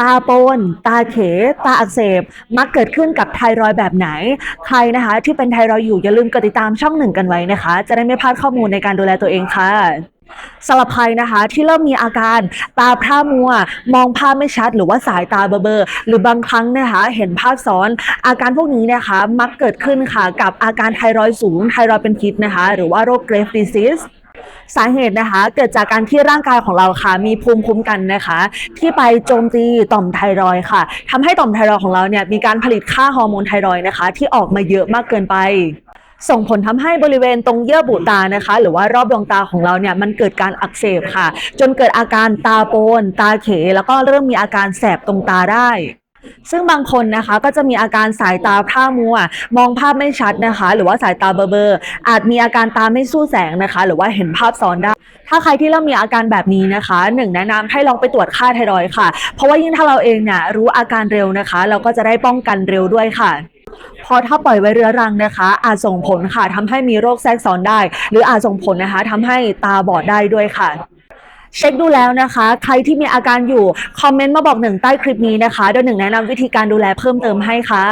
ตาโปน ตาเข ตาอักเสบ มักเกิดขึ้นกับไทรอยแบบไหน ใครนะคะ ที่เป็นไทรอยอยู่อย่าลืมกดติดตามช่องหนึ่งกันไว้นะคะ จะได้ไม่พลาดข้อมูลในการดูแลตัวเองค่ะสำหรับใครนะคะที่เริ่มมีอาการตาพร่ามัว มองภาพไม่ชัด หรือว่าสายตาเบลอหรือบางครั้งนะคะเห็นภาพซ้อน อาการพวกนี้นะคะมักเกิดขึ้นค่ะกับอาการไทรอยสูงไทรอยเป็นพิษนะคะ หรือว่าโรคเกรฟดิซิส สาเหตุนะคะ เกิดจากการที่ร่างกายของเราค่ะ มีภูมิคุ้มกันนะคะ ที่ไปโจมตีต่อมไทรอยค่ะทำให้ต่อมไทรอยของเราเนี่ยมีการผลิตค่าฮอร์โมนไทรอยนะคะ ที่ออกมาเยอะมากเกินไปส่งผลทำให้บริเวณตรงเยื่อบุตานะคะ หรือว่ารอบดวงตาของเราเนี่ยมันเกิดการอักเสบค่ะ จนเกิดอาการตาโปน ตาเข แล้วก็เริ่มมีอาการแสบตรงตาได้ ซึ่งบางคนนะคะก็จะมีอาการสายตาพร่ามัว มองภาพไม่ชัดนะคะ หรือว่าสายตาเบลอๆอาจมีอาการตาไม่สู้แสงนะคะ หรือว่าเห็นภาพซ้อนได้ ถ้าใครที่เริ่มมีอาการแบบนี้นะคะหนึ่งแนะนำให้ลองไปตรวจค่าไทรอยด์ค่ะ เพราะว่ายิ่งถ้าเราเองเนี่ยรู้อาการเร็วนะคะ เราก็จะได้ป้องกันเร็วด้วยค่ะพราะถ้าปล่อยไว้เรื้อรังนะคะ อาจส่งผลค่ะทำให้มีโรคแทรกซ้อนได้ หรืออาจส่งผลนะคะทำให้ตาบอดได้ด้วยค่ะ เช็คดูแล้วนะคะ ใครที่มีอาการอยู่ คอมเมนต์มาบอกหนึ่งใต้คลิปนี้นะคะเดี๋ยวหนึ่งแนะนำวิธีการดูแลเพิ่มเติมให้ค่ะ